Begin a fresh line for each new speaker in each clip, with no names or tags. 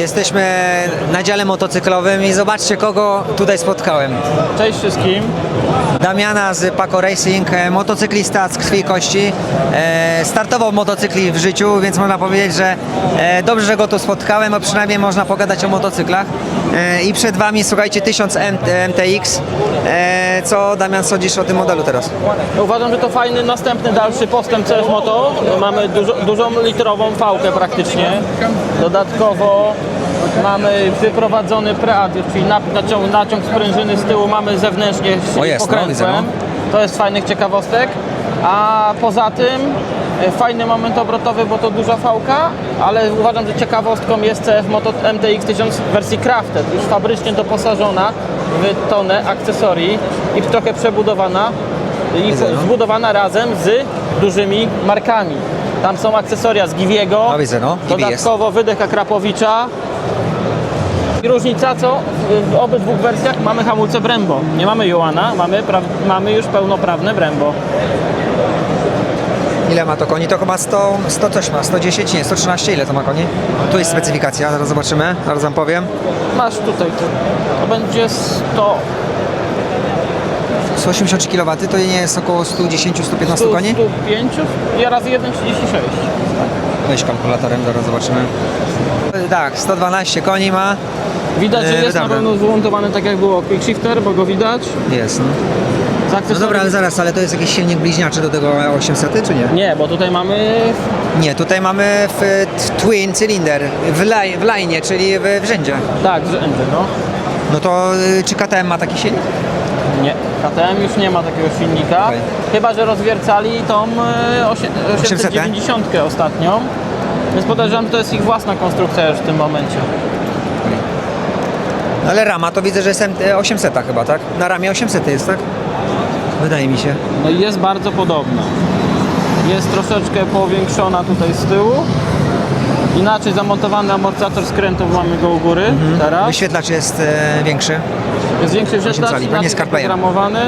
Jesteśmy na dziale motocyklowym i zobaczcie kogo tutaj spotkałem.
Cześć wszystkim.
Damiana z Paco Racing, e, motocyklista z krwi i kości. E, startował motocykli w życiu, więc można powiedzieć, że e, dobrze, że go tu spotkałem, a przynajmniej można pogadać o motocyklach. E, I przed Wami, słuchajcie, 1000 M- MTX. E, co Damian sądzisz o tym modelu teraz?
Uważam, że to fajny następny dalszy postęp CS Moto. Mamy dużo, dużą litrową fałkę praktycznie. Dodatkowo mamy wyprowadzony preadius, czyli naciąg, naciąg sprężyny z tyłu mamy zewnętrznie
O, jest, no,
pokrętłem.
widzę, no.
To jest fajnych ciekawostek. A poza tym fajny moment obrotowy, bo to duża fałka, ale uważam, że ciekawostką jest CF Moto MTX 1000 w wersji Crafted, już fabrycznie doposażona w tonę akcesorii i trochę przebudowana i zbudowana razem z dużymi markami. Tam są akcesoria z Giviego,
No, widzę, no.
Dodatkowo wydech Akrapowicza. I różnica co? W- obydwu wersjach mamy hamulce Brembo. Nie mamy Joana, mamy, mamy już pełnoprawne Brembo.
Ile ma to koni? To chyba 100, 100 coś ma, 110, nie, 113, ile to ma koni? Tu jest specyfikacja, zaraz zobaczymy, zaraz wam powiem.
Masz tutaj, to, to będzie 100,
183 kW to nie jest około 110-115
100,
koni?
105 i razy 1,36.
Weź kalkulatorem, zaraz zobaczymy. Tak, 112 koni ma.
Widać, że
Yy,
jest na
dobra.
pewno zmontowany tak jak było quickshifter, bo go widać.
Jest, no. No dobra, ale zaraz, ale to jest jakiś silnik bliźniaczy do tego 800, czy nie?
Nie, bo tutaj mamy
Nie, tutaj mamy w, w twin cylinder, w, laj, w lajnie, czyli w, w rzędzie.
tak, rzędy, no.
No to y, czy KTM ma taki silnik?
Nie, KTM już nie ma takiego silnika.
Okej.
Chyba, że rozwiercali tą e, osie- 890 ostatnią. Więc podejrzewam, że to jest ich własna konstrukcja już w tym momencie.
Ale rama to widzę, że jest M- 800 chyba, tak? Na ramie 800 jest, tak? Wydaje mi się.
No i jest bardzo podobna. Jest troszeczkę powiększona tutaj z tyłu. Inaczej zamontowany amortyzator skrętów mamy go u góry teraz.
Wyświetlacz jest e, większy.
Jest większy wyświetlacz,
cali,
inaczej zaprogramowany.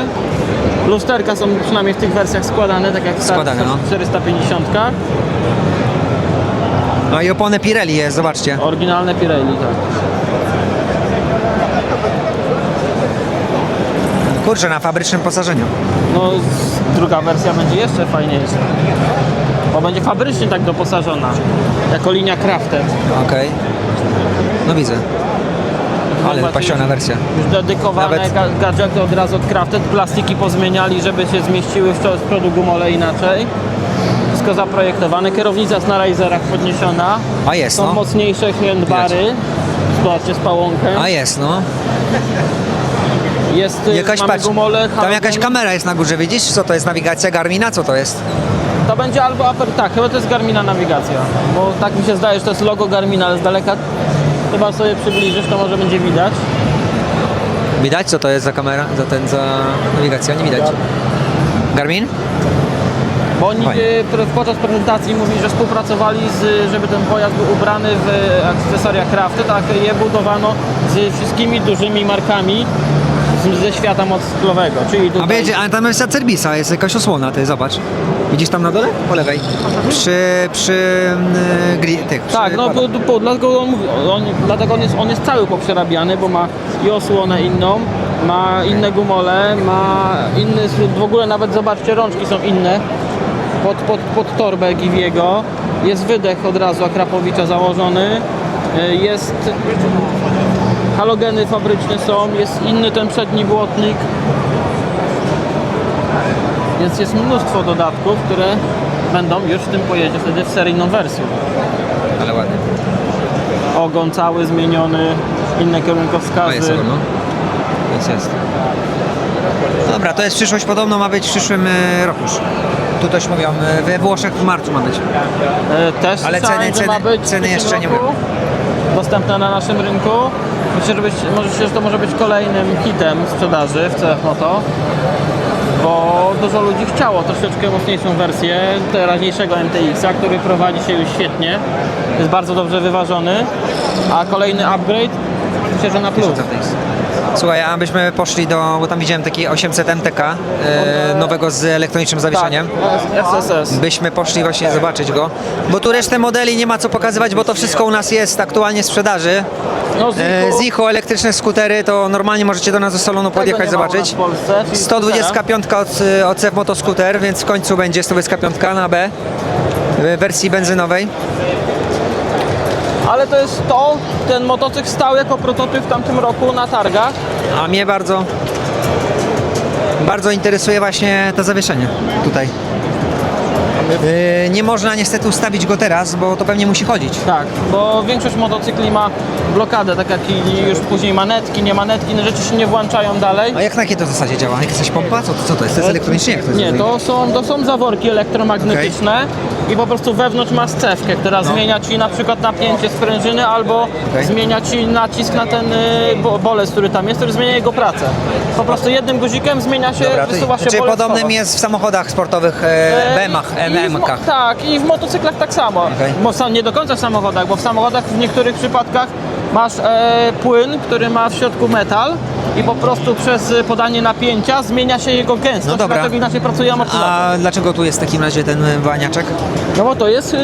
Lusterka są przynajmniej w tych wersjach składane, tak jak w
Składane, no.
450.
No i opony Pirelli jest, zobaczcie.
Oryginalne Pirelli, tak.
Kurczę, na fabrycznym posażeniu.
No, z- druga wersja będzie jeszcze fajniejsza. Bo będzie fabrycznie tak doposażona. Jako linia Crafted.
Okej. No widzę. Ale
Zobaczyć,
pasiona wersja.
Już dedykowane
Nawet-
ga- gadżety od razu od Crafted. Plastiki pozmieniali, żeby się zmieściły w czo- z przodu gumole inaczej. Wszystko zaprojektowane. Kierownica jest na Razerach podniesiona.
A jest,
Są
no.
mocniejsze handbary. Zobaczcie z pałąkiem.
A jest, no.
Jest, y,
Jakaś, patrz,
gumole.
tam jakaś kamera jest na górze, widzisz? Co to jest? Nawigacja Garmina? Co to jest?
To będzie albo aper, tak, chyba to jest Garmina nawigacja. Bo tak mi się zdaje, że to jest logo Garmina, ale z daleka chyba sobie przybliżysz, to może będzie widać.
Widać, co to jest za kamera? Za ten, za nawigacja? Nie widać. Garmin?
Bo oni podczas prezentacji mówili, że współpracowali, z, żeby ten pojazd był ubrany w akcesoria Crafted, tak je budowano z wszystkimi dużymi markami z, ze świata motocyklowego. Czyli
A
tutaj,
będzie, ale tam jest Cerbisa, jest jakaś osłona, ty zobacz. Widzisz tam na dole? Po lewej. Przy, przy mm, gri, tych, przy
Tak, no bo, bo, dlatego, on, mówi- on, dlatego on, jest, on jest cały poprzerabiany, bo ma i osłonę inną, ma inne gumole, ma inny, w ogóle nawet zobaczcie, rączki są inne pod, pod, pod torbę Giviego. Jest wydech od razu Akrapowicza założony, y, jest halogeny fabryczne są, jest inny ten przedni błotnik. Więc jest mnóstwo dodatków, które będą już w tym pojeździe wtedy w seryjną wersją
Ale ładnie.
ogon cały zmieniony, inne kierunkowskazy.
jest no. Jest, jest. Dobra, to jest przyszłość, podobno ma być w przyszłym e, roku już. Tu też mówią, e, we Włoszech w marcu ma być.
E, Też
Ale ceny- ceny- ceny jeszcze nie
roku
mówią.
Dostępne na naszym rynku. Myślę, że, być, myślę, że to może być kolejnym hitem sprzedaży w CF Moto. Bo dużo ludzi chciało troszeczkę mocniejszą wersję teraźniejszego MTX-a, który prowadzi się już świetnie. Jest bardzo dobrze wyważony. A kolejny upgrade myślę, że na plus.
Słuchaj, a byśmy poszli do, bo tam widziałem taki 800 MTK e, nowego z elektronicznym zawieszeniem.
Tak, SSS.
Byśmy poszli właśnie zobaczyć go, bo tu resztę modeli nie ma co pokazywać, bo to wszystko u nas jest aktualnie w sprzedaży.
No,
E, Zicho, elektryczne skutery, to normalnie możecie do nas do salonu podjechać,
nie ma u nas
zobaczyć.
w Polsce, czyli
125 od, od CEF Motoscooter, więc w końcu będzie 125 na B w wersji benzynowej.
Ale to jest to, ten motocykl stał jako prototyp w tamtym roku na targach.
A mnie bardzo, bardzo interesuje właśnie to zawieszenie tutaj. Yy, nie można niestety ustawić go teraz, bo to pewnie musi chodzić.
Tak, bo większość motocykli ma blokadę, tak jak i już później manetki, nie manetki, inne rzeczy się nie włączają dalej.
A jak na jakiej to zasadzie działa? Jak jakaś pompa? Co, co to jest? To jest elektronicznie? Jak to jest?
Nie, to są, to są zaworki elektromagnetyczne i po prostu wewnątrz ma scewkę, która zmienia Ci na przykład napięcie sprężyny albo
No. Okej.
zmienia Ci nacisk na ten y, bo- bolec, który tam jest, który zmienia jego pracę. Po prostu jednym guzikiem zmienia się,
Dobra, to,
wysuwa się
czyli
bolec
podobnym jest w samochodach sportowych e,
E,
BM-ach,
i- i w mo-
MM-kach.
Tak, i w motocyklach tak samo.
Okej.
Nie do końca w samochodach, bo w samochodach w niektórych przypadkach masz e, płyn, który ma w środku metal i po prostu przez e, podanie napięcia zmienia się jego gęstość,
No dobra.
dlatego inaczej pracuje amortyzator.
A dlaczego tu jest w takim razie ten baniaczek?
No bo to jest, y,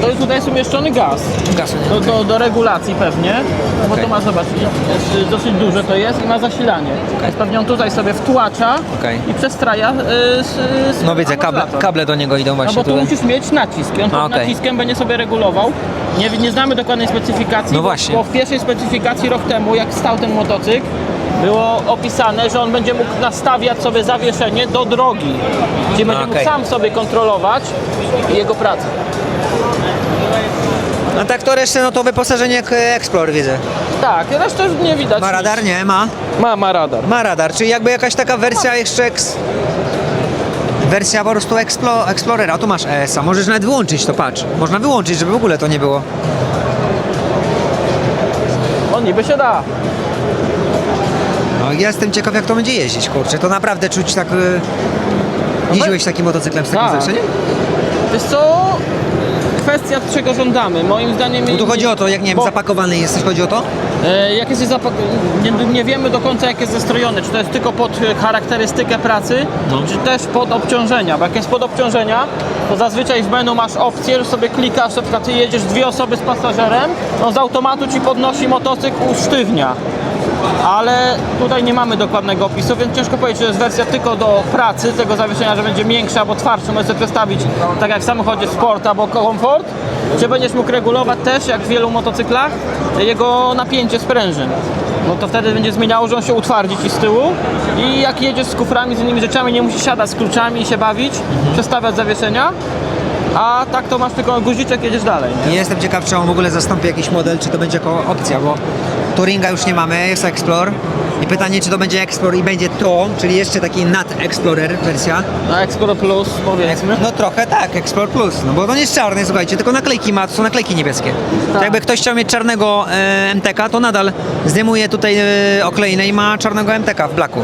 to jest tutaj jest umieszczony gaz.
Nie?
Do, do, do regulacji pewnie, no bo to ma, zobacz, jest, y, dosyć duże to jest i ma zasilanie. Więc pewnie on tutaj sobie wtłacza
Okej.
i przestraja y, z, z
No widzę, kable, kable do niego idą
No
właśnie
bo tu
tutaj.
musisz mieć nacisk i on
A, okej.
naciskiem będzie sobie regulował. Nie, nie znamy dokładnej specyfikacji,
No właśnie.
bo w pierwszej specyfikacji rok temu, jak stał ten motocykl, było opisane, że on będzie mógł nastawiać sobie zawieszenie do drogi. Czyli będzie
okej.
mógł sam sobie kontrolować jego pracę.
A tak to resztę, no to wyposażenie jak Explorer widzę.
Tak, resztę już nie widać.
Ma
nic.
radar? Nie, ma.
Ma, ma radar.
Ma radar, czyli jakby jakaś taka wersja jeszcze eks... Wersja po prostu Explo... Explorera, tu masz ESA, możesz nawet wyłączyć to, patrz. Można wyłączyć, żeby w ogóle to nie było.
On niby się da.
No, ja jestem ciekaw jak to będzie jeździć, kurczę. To naprawdę czuć tak... y, Jeździłeś takim motocyklem z takim
Tak.
zawieszeniem?
Wiesz co? Kwestia czego żądamy. Moim zdaniem...
Bo tu chodzi o to, jak nie wiem,
Bo-
zapakowany jesteś, chodzi o to?
E, Jak jest zapak... nie, nie wiemy do końca jak jest zestrojony, czy to jest tylko pod e, charakterystykę pracy,
No.
czy też pod obciążenia, bo jak jest pod obciążenia, to zazwyczaj w menu masz opcję, że sobie klikasz, na przykład ty jedziesz dwie osoby z pasażerem, on z automatu ci podnosi motocykl, usztywnia. Ale tutaj nie mamy dokładnego opisu, więc ciężko powiedzieć, czy to jest wersja tylko do pracy tego zawieszenia, że będzie większa albo twardszy, możesz sobie przestawić tak jak w samochodzie sport albo komfort, czy będziesz mógł regulować też, jak w wielu motocyklach, jego napięcie sprężyn. No to wtedy będzie zmieniało, że on się utwardzi ci z tyłu i jak jedziesz z kuframi, z innymi rzeczami, nie musisz siadać z kluczami i się bawić, przestawiać zawieszenia, a tak to masz tylko guziczek, jedziesz dalej. Nie
jestem ciekaw, czy on w ogóle zastąpi jakiś model, czy to będzie jako opcja, bo Touringa już nie mamy, jest Explore. I pytanie, czy to będzie Explore i będzie to, czyli jeszcze taki nad Explorer wersja.
Na Explorer Plus powiedzmy.
No trochę tak, Explore Plus, no bo on jest czarny, słuchajcie, tylko naklejki ma, to są naklejki niebieskie. To
Tak.
jakby ktoś chciał mieć czarnego e, MTK, to nadal zdejmuje tutaj e, okleinę i ma czarnego MTK w blaku.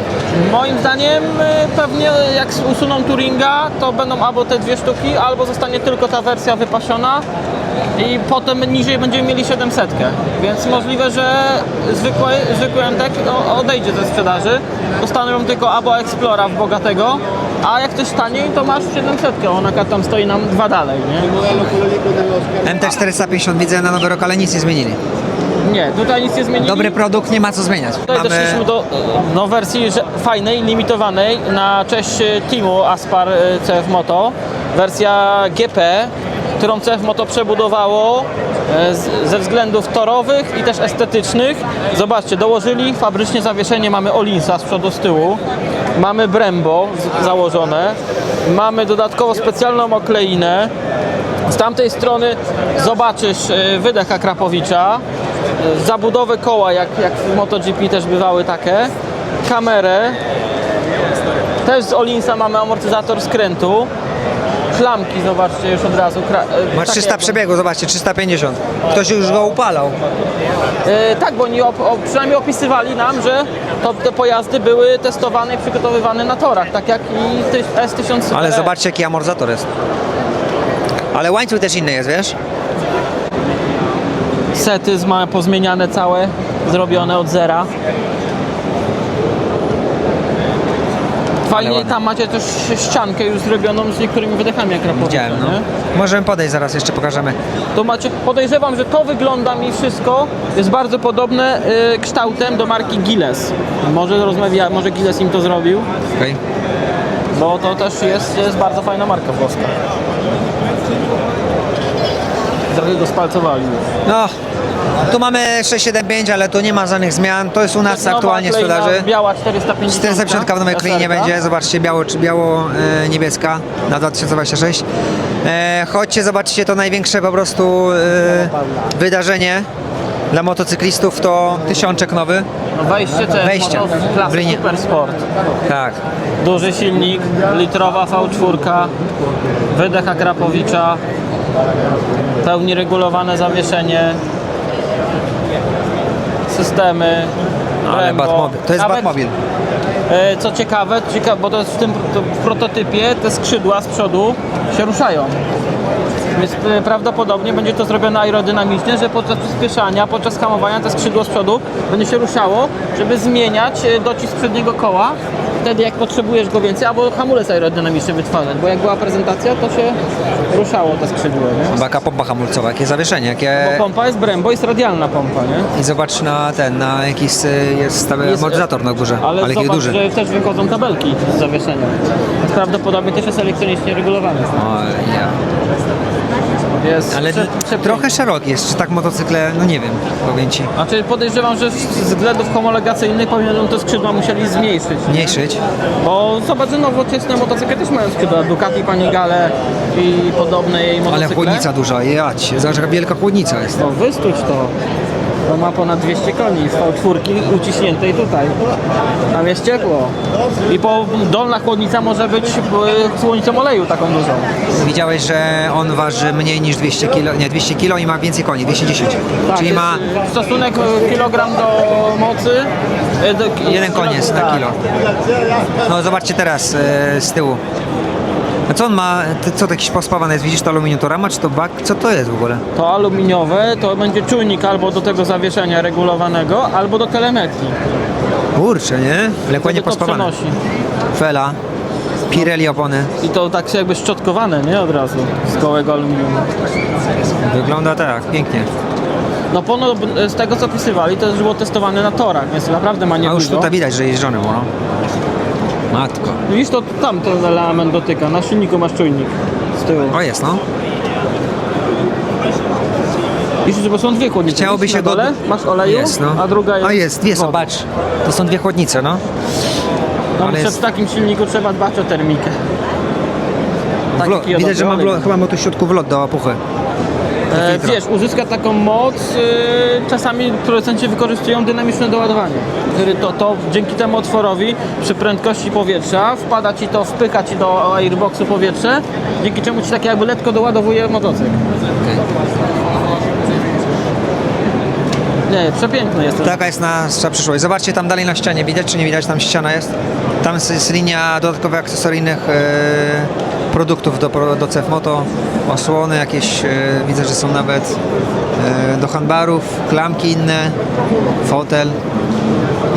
Moim zdaniem y, pewnie jak usuną Turinga, to będą albo te dwie sztuki, albo zostanie tylko ta wersja wypasiona i potem niżej będziemy mieli 700. Więc możliwe, że zwykły, zwykły MTek odejdzie ze sprzedaży. Zostaną tylko albo Explora w bogatego, a jak coś taniej, to masz 700. Ona tam stoi nam dwa dalej, nie?
MT 450 widzę na nowy rok, ale nic nie zmienili.
Nie, tutaj nic nie zmienili.
Dobry produkt, nie ma co zmieniać.
Tutaj doszliśmy do no, wersji fajnej, limitowanej na cześć e, teamu Aspar e, CF Moto. Wersja GP, którą CF Moto przebudowało e, ze względów torowych i też estetycznych. Zobaczcie, dołożyli fabrycznie zawieszenie, mamy Olinsa z przodu, z tyłu. Mamy Brembo założone. Mamy dodatkowo specjalną okleinę. Z tamtej strony zobaczysz e, wydech Akrapowicza, e, zabudowę koła, jak, jak w MotoGP też bywały takie, kamerę, też z Olinsa mamy amortyzator skrętu, klamki, zobaczcie już od razu. kra- e,
Ma
takie
300
jakby-
przebiegu, zobaczcie, 350. Ktoś już go upalał.
E, tak, bo oni op, op, przynajmniej opisywali nam, że to, te pojazdy były testowane i przygotowywane na torach, tak jak i ty- S1000
Ale
TR.
zobaczcie, jaki amortyzator jest. Ale łańcuch też inny jest, wiesz?
Sety ma pozmieniane całe, zrobione od zera. Fajnie,
ładne.
tam macie też ściankę już zrobioną z niektórymi wydechami jak rapowicze,
Widziałem, no.
nie?
Możemy podejść zaraz, jeszcze pokażemy.
To macie, podejrzewam, że to wygląda mi wszystko, jest bardzo podobne y, kształtem do marki Gilles. Może rozmawia, może Gilles im to zrobił,
Okej.
bo to też jest, jest bardzo fajna marka włoska. Trochę go spalcowali.
No, tu mamy 675, ale tu nie ma żadnych zmian. To jest u nas aktualnie w sprzedaży.
Biała 450.
450 w nowej klei nie
SR-ka.
będzie. Zobaczcie, biało, czy biało-niebieska na 2026. E, chodźcie, zobaczcie to największe po prostu e, wydarzenie dla motocyklistów to tysiączek nowy.
No wejście CS,
Wejście. W linie.
Super Sport.
Tak.
Duży silnik, litrowa V4, wydech Akrapowicza, pełni regulowane zawieszenie, systemy.
Ale
Brembo.
Batmobil. To jest
Nawet,
Batmobil.
e, Co ciekawe, cieka, bo to jest w tym to w prototypie, te skrzydła z przodu się ruszają. Więc e, prawdopodobnie będzie to zrobione aerodynamicznie, że podczas przyspieszania, podczas hamowania te skrzydło z przodu będzie się ruszało, żeby zmieniać e, docisk przedniego koła. Wtedy jak potrzebujesz go więcej, albo hamulec aerodynamiczny wytwarzać, bo jak była prezentacja, to się ruszało to skrzydło, nie?
Baka pompa hamulcowa, jakie zawieszenie, jakie...
Bo pompa jest Brembo, jest radialna pompa, nie?
I zobacz na ten, na jakiś y, jest stały
Jest,
amortyzator na górze, ale,
Ale, zobacz,
duży.
że też wychodzą tabelki z zawieszenia. Prawdopodobnie też jest elektronicznie regulowany.
O, ja.
Jest
Ale
prze-
trochę szeroki jest, czy tak motocykle, no nie wiem, powiem Ci.
Znaczy podejrzewam, że z względów homologacyjnych powinienem te skrzydła musieli zmniejszyć.
Mniejszyć.
Bo zobacz, nowoczesne motocykle też mają skrzydła. Ducati, Panigale i podobne jej motocykle.
Ale chłodnica duża, jać, zobacz jaka wielka chłodnica jest.
No wystuć to. To ma ponad 200 koni z V4 uciśniętej tutaj. Tam jest ciepło. I po dolna chłodnica może być e, chłodnicą oleju taką dużą.
Widziałeś, że on waży mniej niż 200 kg, nie 200 kg i ma więcej koni, 210.
Tak,
Czyli ma
stosunek e, kilogram do mocy. e, Do,
jeden koniec na
tak.
kilo. No zobaczcie teraz e, z tyłu. A co on ma, ty- co to jakiś pospawane jest, widzisz to aluminium to rama, czy to bak, co to jest w ogóle?
To aluminiowe to będzie czujnik albo do tego zawieszenia regulowanego, albo do telemetrii.
Kurczę, nie? Ale
Wtedy
ładnie
to
pospawane.
przenosi.
Fela, Pirelli opony.
I to tak jakby szczotkowane, nie? Od razu z gołego aluminium.
Wygląda tak, pięknie.
No ponoć z tego co pisywali, to już było testowane na torach, więc naprawdę ma
A już
niedużo.
tutaj widać, że jeżdżony było. no. Matko.
Widzisz, to tam ten element dotyka. Na silniku masz czujnik z tyłu.
O jest, no.
Widzisz, bo są dwie chłodnice.
Chciałoby
Widzisz,
się
na
go...
dole masz oleju,
Jest, no.
a druga jest
O jest, dwie,
wodą.
zobacz. To są dwie chłodnice, no.
No,
ale jest-
W takim silniku trzeba dbać o termikę. Taki
Wlo, widać, że ma wlo, chyba ma tu w środku wlot do opuchy.
E, wiesz, uzyska taką moc, e, czasami producenci wykorzystują dynamiczne doładowanie. To, to dzięki temu otworowi przy prędkości powietrza wpada ci to, wpycha ci do airboxu powietrze, dzięki czemu ci takie jakby letko doładowuje motocykl. Nie, przepiękny jest.
Taka jest nasza przyszłość. Zobaczcie tam dalej na ścianie, widać czy nie widać, tam ściana jest. Tam jest, linia dodatkowych akcesoryjnych e, produktów do, do CF Moto, osłony jakieś, e, widzę, że są nawet e, do handbarów, klamki inne, fotel.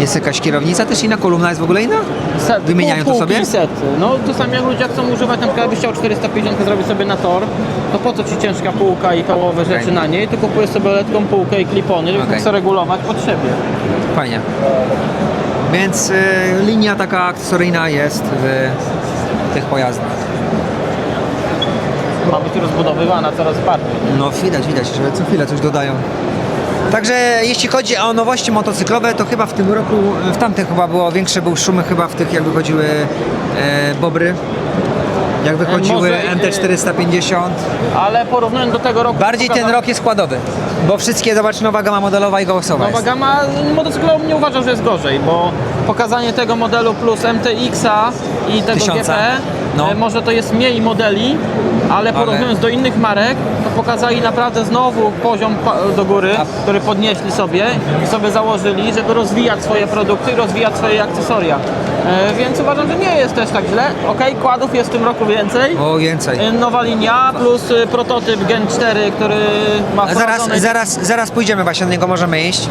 Jest jakaś kierownica też inna, kolumna jest w ogóle inna? Wymieniają to sobie?
i Sety. No czasami jak ludzie chcą używać, na przykład jakbyś chciał 450 zrobić sobie na tor, to po co ci ciężka półka i rzeczy
Okej.
na niej, tu kupujesz sobie letką półkę i klipony, żeby
Okej.
okay. regulować pod siebie.
Fajnie. Więc e, linia taka akcesoryjna jest w tych pojazdach.
Ma być rozbudowywana coraz bardziej.
No widać, widać, że co chwilę coś dodają. Także jeśli chodzi o nowości motocyklowe, to chyba w tym roku, w tamtym chyba było większe był szumy chyba w tych jak wychodziły e, Bobry, jak wychodziły
może, e,
MT450.
Ale porównując do tego roku...
Bardziej ten
pokazał-
rok jest składowy, bo wszystkie, zobacz, nowa gama modelowa i głosowa
Nowa
jest.
gama motocyklowa nie uważam, że jest gorzej, bo pokazanie tego modelu plus MTX-a i tego
Tysiąca.
GP,
No.
e, może to jest mniej modeli, ale porównując do innych marek, pokazali naprawdę znowu poziom do góry, który podnieśli sobie i sobie założyli, żeby rozwijać swoje produkty i rozwijać swoje akcesoria. E, więc uważam, że nie jest też tak źle. Okej, kładów jest w tym roku więcej.
O, więcej.
E, Nowa linia plus e, prototyp Gen 4, który ma
A zaraz,
wprowadzone-
zaraz, zaraz pójdziemy właśnie do niego, możemy iść.